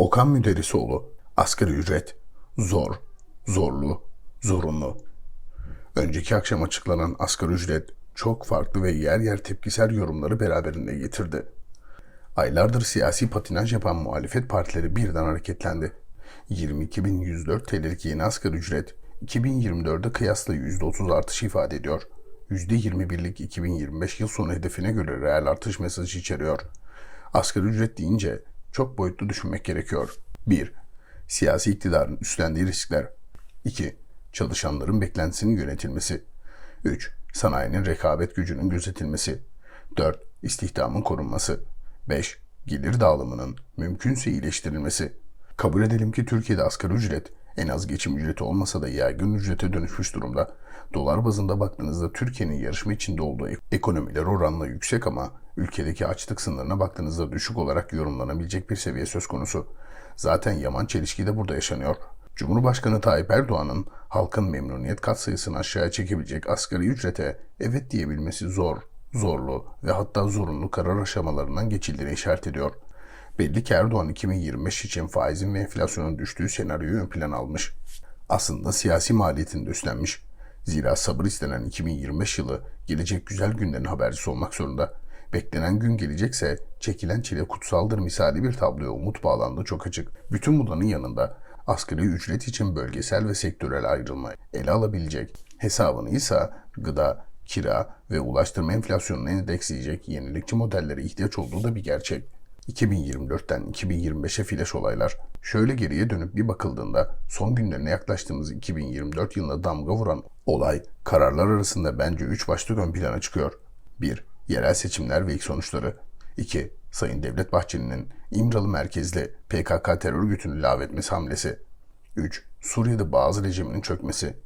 Okan Müderrisoğlu, asgari ücret, zor, zorlu, zorunlu. Önceki akşam açıklanan asgari ücret çok farklı ve yer yer tepkisel yorumları beraberinde getirdi. Aylardır siyasi patinaj yapan muhalefet partileri birden hareketlendi. 22.104 TL'lik yeni asgari ücret 2024'de kıyasla %30 artış ifade ediyor. %21'lik 2025 yıl sonu hedefine göre reel artış mesajı içeriyor. Asgari ücret deyince çok boyutlu düşünmek gerekiyor. 1. Siyasi iktidarın üstlendiği riskler. 2. Çalışanların beklentisinin yönetilmesi. 3. Sanayinin rekabet gücünün gözetilmesi. 4. İstihdamın korunması. 5. Gelir dağılımının mümkünse iyileştirilmesi. Kabul edelim ki Türkiye'de asgari ücret en az geçim ücreti olmasa da yaygın ücrete dönüşmüş durumda. Dolar bazında baktığınızda Türkiye'nin yarışma içinde olduğu ekonomiler oranla yüksek ama ülkedeki açlık sınırına baktığınızda düşük olarak yorumlanabilecek bir seviye söz konusu. Zaten yaman çelişki de burada yaşanıyor. Cumhurbaşkanı Tayyip Erdoğan'ın halkın memnuniyet katsayısını aşağıya çekebilecek asgari ücrete evet diyebilmesi zor, zorlu ve hatta zorunlu karar aşamalarından geçildiğini işaret ediyor. Belli ki Erdoğan 2025 için faizin ve enflasyonun düştüğü senaryoyu ön plan almış. Aslında siyasi maliyetini de üstlenmiş. Zira sabır istenen 2025 yılı gelecek güzel günlerin habercisi olmak zorunda. Beklenen gün gelecekse çekilen çile kutsaldır misali bir tabloya umut bağlandığı çok açık. Bütün bunların yanında asgari ücret için bölgesel ve sektörel ayrılma ele alabilecek hesabını ise gıda, kira ve ulaştırma enflasyonunu endeksleyecek yenilikçi modellere ihtiyaç olduğu da bir gerçek. 2024'ten 2025'e flash olaylar. Şöyle geriye dönüp bir bakıldığında son günlerine yaklaştığımız 2024 yılına damga vuran olay kararlar arasında bence 3 başlık ön plana çıkıyor. 1. Yerel seçimler ve ilk sonuçları. 2. Sayın Devlet Bahçeli'nin İmralı merkezli PKK terör örgütünü lağvetmesi hamlesi. 3. Suriye'de bazı rejiminin çökmesi.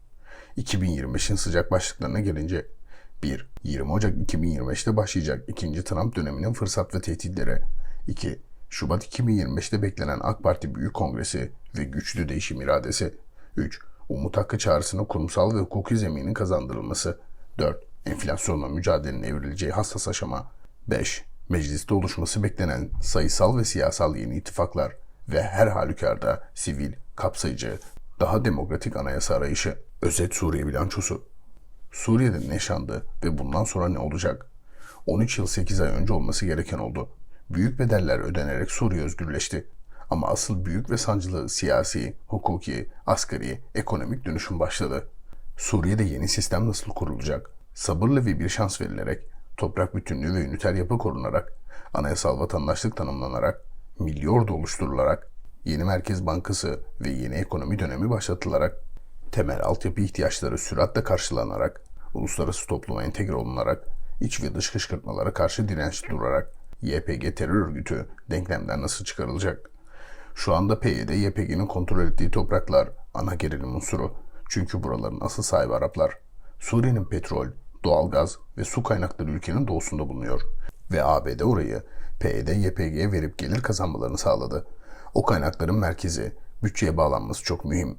2025'in sıcak başlıklarına gelince 1. 20 Ocak 2025'te başlayacak ikinci Trump döneminin fırsat ve tehditleri. 2. Şubat 2025'te beklenen AK Parti Büyük Kongresi ve güçlü değişim iradesi. 3. Umut Hakkı çağrısına kurumsal ve hukuki zeminin kazandırılması. 4. Enflasyonla mücadelenin evrileceği hassas aşama. 5. Mecliste oluşması beklenen sayısal ve siyasal yeni ittifaklar ve her halükarda sivil, kapsayıcı, daha demokratik anayasa arayışı. Özet Suriye bilançosu. Suriye'de ne yaşandı ve bundan sonra ne olacak? 13 yıl 8 ay önce olması gereken oldu. Büyük bedeller ödenerek Suriye özgürleşti. Ama asıl büyük ve sancılı siyasi, hukuki, askeri, ekonomik dönüşüm başladı. Suriye'de yeni sistem nasıl kurulacak? Sabırla ve bir şans verilerek, toprak bütünlüğü ve üniter yapı korunarak, anayasal vatandaşlık tanımlanarak, milli ordu oluşturularak, yeni Merkez Bankası ve yeni ekonomi dönemi başlatılarak, temel altyapı ihtiyaçları süratle karşılanarak, uluslararası topluma entegre olunarak, iç ve dış kışkırtmalara karşı dirençli durarak, YPG terör örgütü denklemden nasıl çıkarılacak? Şu anda PYD, YPG'nin kontrol ettiği topraklar ana gerilim unsuru. Çünkü buraların asıl sahibi Araplar. Suriye'nin petrol, doğalgaz ve su kaynakları ülkenin doğusunda bulunuyor. Ve ABD orayı PYD, YPG'ye verip gelir kazanmalarını sağladı. O kaynakların merkezi, bütçeye bağlanması çok mühim.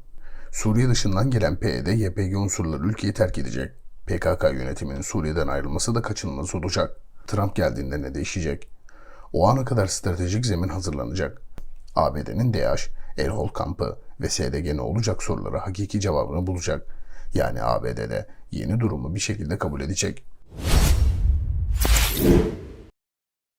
Suriye dışından gelen PYD, YPG unsurları ülkeyi terk edecek. PKK yönetiminin Suriye'den ayrılması da kaçınılmaz olacak. Trump geldiğinde ne değişecek? O ana kadar stratejik zemin hazırlanacak. ABD'nin DAEŞ, El Hol kampı ve SDG ne olacak sorulara hakiki cevabını bulacak. Yani ABD'de yeni durumu bir şekilde kabul edecek.